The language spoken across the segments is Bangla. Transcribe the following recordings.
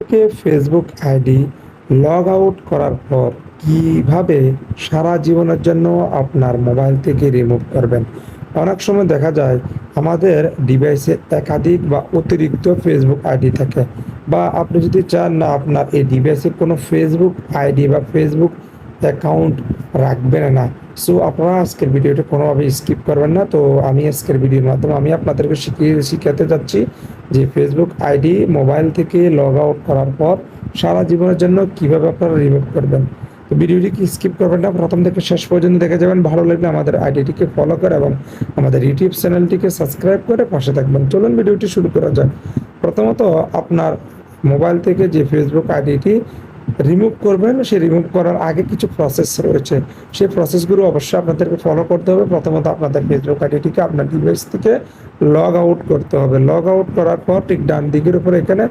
থেকে ফেসবুক আইডি লগ আউট করার পর কীভাবে সারা জীবনের জন্য আপনার মোবাইল থেকে রিমুভ করবেন? অনেক সময় দেখা যায় আমাদের ডিভাইসে একাধিক বা অতিরিক্ত ফেসবুক আইডি থাকে। বা আপনি যদি চান না আপনার এই ডিভাইসে কোনো ফেসবুক আইডি বা ফেসবুক অ্যাকাউন্ট রাখবেন না। সো আপনারা আজকের ভিডিওটা কোনোভাবে স্কিপ করবেন না। তো আমি আজকের ভিডিওর মাধ্যমে আমি আপনাদেরকে শিখিয়ে শিখাতে যাচ্ছি যে ফেসবুক আইডি মোবাইল থেকে লগ আউট করার পর সারা জীবনের জন্য কীভাবে আপনারা রিমুভ করবেন। তো ভিডিওটি কি স্কিপ করবেন না? প্রথম থেকে শেষ পর্যন্ত দেখে যাবেন। ভালো লাগলে আমাদের আইডিটিকে ফলো করে এবং আমাদের ইউটিউব চ্যানেলটিকে সাবস্ক্রাইব করে পাশে থাকবেন। চলুন ভিডিওটি শুরু করা যাক। প্রথমত, আপনার মোবাইল থেকে যে ফেসবুক আইডিটি রিমুভ করবেন, সেই রিমুভ করার আগে কিছু প্রসেস রয়েছে। সেই প্রসেসগুলো অবশ্যই আপনাদেরকে ফলো করতে হবে। প্রথমত আপনাদের ফেসবুক আইডিটিকে আপনার ডিভাইস থেকে লগ আউট করতে হবে। লগ আউট করার পর ঠিক ডান দিকের উপর এখানে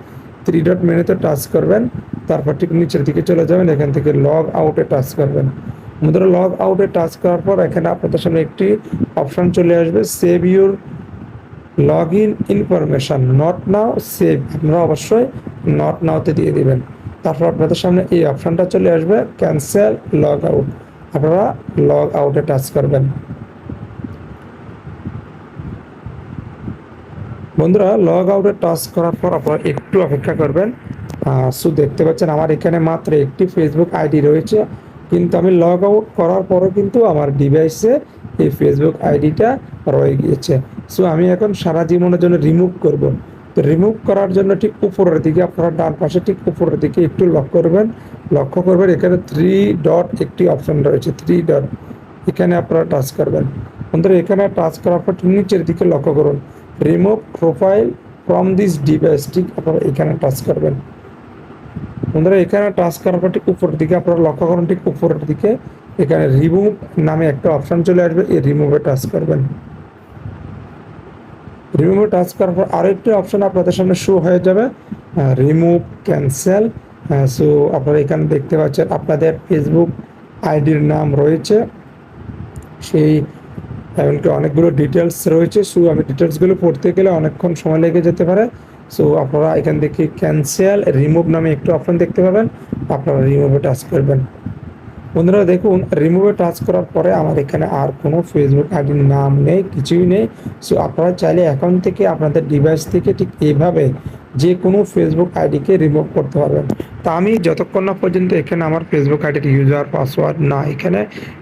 থ্রি ডট মেনুতে টাচ করবেন। তারপর ঠিক নিচের দিকে চলে যাবেন। এখান থেকে লগ আউটে টাচ করবেন। বন্ধুরা লগ আউটে টাচ করার পর এখানে আপনাদের সামনে একটি অপশন চলে আসবে save your log in information not now save আপনারা অবশ্যই নট নাওতে দিয়ে দিবেন। তারপর আপনাদের সামনে এই অপশনটা চলে আসবে ক্যান্সেল লগ আউট আপনারা লগ আউটে টাচ করবেন। বন্ধুরা লগ আউটে টাচ করার পর আপনারা একটু অপেক্ষা করবেন। সো দেখতে পাচ্ছেন আমার এখানে মাত্র একটি ফেসবুক আইডি রয়েছে। কিন্তু আমি লগ আউট করার পরও কিন্তু আমার ডিভাইসে এই ফেসবুক আইডিটা রয়ে গিয়েছে। সো আমি এখন সারা জীবনের জন্য রিমুভ করব। তো রিমুভ করার জন্য ঠিক উপরের দিকে আপনারা ডান পাশে ঠিক উপরের দিকে একটু লক্ষ্য করবেন। লক্ষ্য করবেন এখানে থ্রি ডট একটি অপশন রয়েছে। থ্রি ডট এখানে আপনারা টাচ করবেন। বন্ধুরা, এখানে টাচ করার পর নিচের দিকে লক্ষ্য করুন। Remove profile from this device ঠিক আপনারা এখানে টাচ করবেন। বন্ধুরা, এখানে টাচ করার পর ঠিক উপরের দিকে আপনারা লক্ষ্য করুন, ঠিক উপরের দিকে এখানে রিমুভ নামে একটা অপশান চলে আসবে। এই রিমুভে টাচ করবেন। রিমুভে টাচ করার পর আরেকটি অপশন আপনাদের সামনে শো হয়ে যাবে। রিমুভ ক্যান্সেল সো আপনারা এখানে দেখতে পাচ্ছেন আপনাদের ফেসবুক আইডির নাম রয়েছে। সেই এমনকি অনেকগুলো ডিটেলস রয়েছে। সো আমি ডিটেলসগুলো পড়তে গেলে অনেকক্ষণ সময় লেগে যেতে পারে। সো আপনারা এখান থেকে ক্যান্সেল রিমুভ নামে একটু অপশন দেখতে পাবেন। আপনারা রিমুভে টাচ করবেন। বন্ধুরা দেখুন রিমুভে টাচ করার পরে আমার এখানে আর কোনো ফেসবুক আইডির নাম নেই, কিছুই নেই। সো আপনারা চাইলে এখন থেকে আপনাদের ডিভাইস থেকে ঠিক এইভাবে যে কোনো ফেসবুক আইডিকে রিমুভ করতে পারবেন। তা আমি যতক্ষণ না পর্যন্ত এখানে আমার ফেসবুক আইডির ইউজার পাসওয়ার্ড না এখানে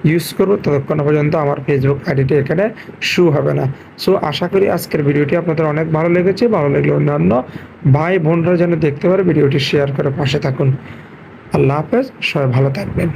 ইউজ করব, ততক্ষণ পর্যন্ত আমার ফেসবুক আইডিটি এখানে শু হবে না। সো আশা করি আজকের ভিডিওটি আপনাদের অনেক ভালো লেগেছে। ভালো লাগলে অন্যান্য ভাই বোনরা যেন দেখতে পারে, ভিডিওটি শেয়ার করে পাশে থাকুন। আল্লাহ হাফেজ, সবাই ভালো থাকবেন।